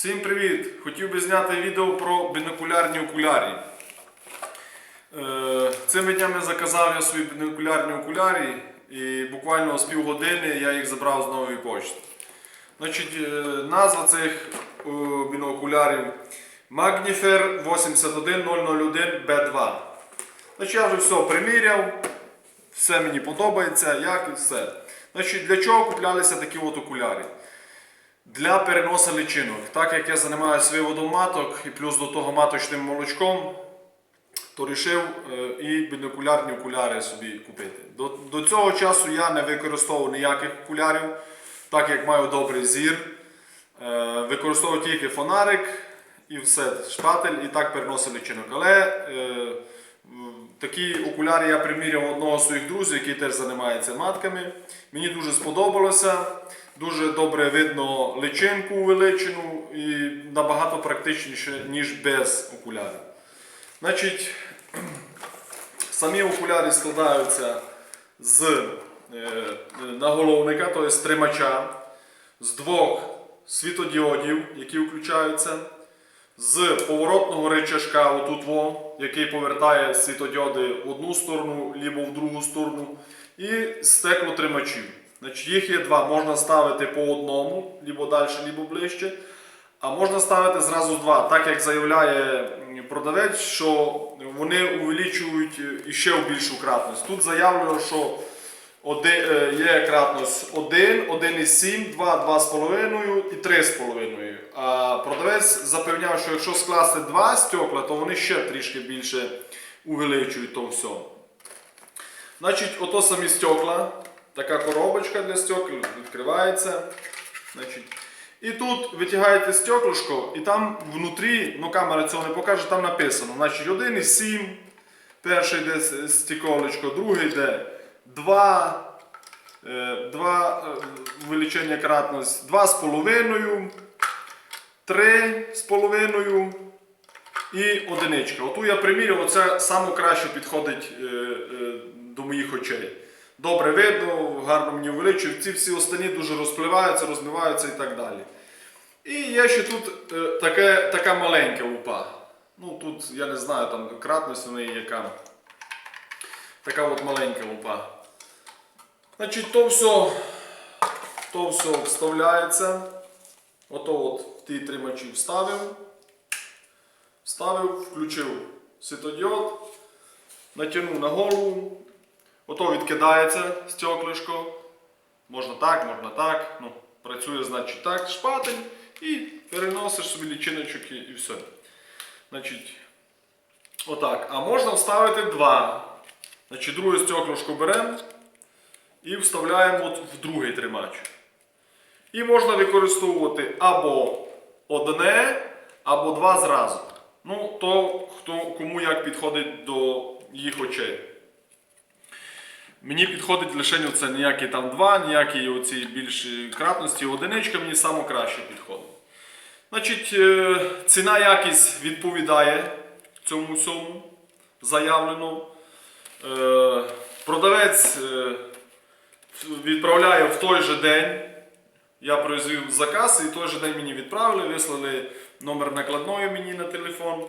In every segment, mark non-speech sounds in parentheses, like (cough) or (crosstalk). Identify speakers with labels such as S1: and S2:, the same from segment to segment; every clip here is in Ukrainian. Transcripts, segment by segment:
S1: Всім привіт! Хотів би зняти відео про бінокулярні окулярі. Е, Цими днями заказав я свої бінокулярні окулярі і буквально з півгодини я їх забрав з нової почти. Значить, е, назва цих е, бінокулярів Magnifer 81001 B2. Значить, я вже все приміряв, все мені подобається, як і все. Значить, для чого куплялися такі от окуляри? Для переносу личинок. Так як я займаюся виводом маток і плюс до того маточним молочком, то вирішив і бінокулярні окуляри собі купити. До, до цього часу я не використовував ніяких окулярів, так як маю добрий зір. Е, Використовував тільки фонарик і все, шпатель і так переносив личинок. Але е, такі окуляри я приміряв одного з своїх друзів, який теж займається матками. Мені дуже сподобалося. Дуже добре видно личинку величину і набагато практичніше, ніж без окулярів. Значить, (clears throat) самі окуляри складаються з е, наголовника, тобто з тримача, з двох світодіодів, які включаються, з поворотного речашка, отут во, який повертає світодіоди в одну сторону, либо в другу сторону, і стеклотримачів. Значить, їх є два. Можна ставити по одному, либо далі, либо ближче. А можна ставити зразу два, так як заявляє продавець, що вони увеличують іще в більшу кратність. Тут заявлено, що є кратність 1, 1,7, 2, 2,5 і 3,5. А продавець запевняв, що якщо скласти два стекла, то вони ще трішки більше увеличують то все. Значить, ото самі стекла. Така коробочка для стекол відкривається. Значить, і тут витягаєте стеклышко, і там внутрі, ну камера цього не покаже, там написано. Значить, 1,7, перший йде с- стеколочко, другий йде 2, 2 увеличення кратність, 2,5, 3,5 і одиничка. Оту я приміряв, оце саме краще підходить е, е, до моїх очей. Добре видно, гарно мені увеличують. Ці всі останні дуже розпливаються, розмиваються і так далі. І є ще тут е, таке, така маленька упа. Ну тут я не знаю, там кратність у неї яка. Така от маленька лупа. Значить, то все, то все вставляється. Ото от в ті тримачі вставив. Вставив, включив світодіод, натягнув на голову. Ото відкидається стеклишко. Можна так, можна так. Ну, працює, значить, так, шпатель і переносиш собі лічиночок і, і все. Значить, отак. А можна вставити два. Значить, друге стеклишко беремо і вставляємо от в другий тримач. І можна використовувати або одне, або два зразу. Ну, то хто, кому як підходить до їх очей. Мені підходить лише це ніякі там два, ніякі оці більші кратності. Одиничка мені саме краще підходить. Значить, е, ціна якість відповідає цьому всьому заявлено. Е, Продавець відправляє в той же день. Я произвів заказ і той же день мені відправили, вислали номер накладної мені на телефон.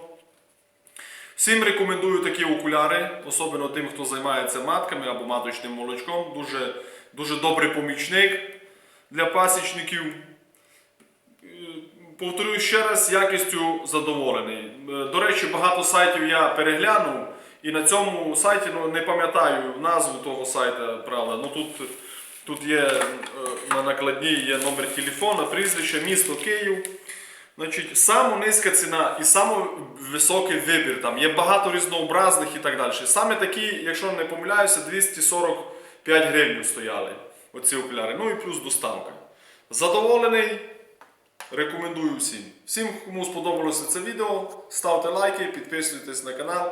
S1: Всім рекомендую такі окуляри, особливо тим, хто займається матками або маточним молочком. Дуже, дуже добрий помічник для пасічників. Повторюю ще раз, якістю задоволений. До речі, багато сайтів я переглянув, і на цьому сайті ну, не пам'ятаю назву того сайту, правда. Ну, тут, тут є е, на накладній є номер телефона, прізвище, місто Київ. Значить, саме низька ціна і саме високий вибір. Там є багато різнообразних і так далі. Саме такі, якщо не помиляюся, 245 гривень стояли оці окуляри. Ну і плюс доставка. Задоволений. Рекомендую всім. Всім, кому сподобалося це відео, ставте лайки, підписуйтесь на канал.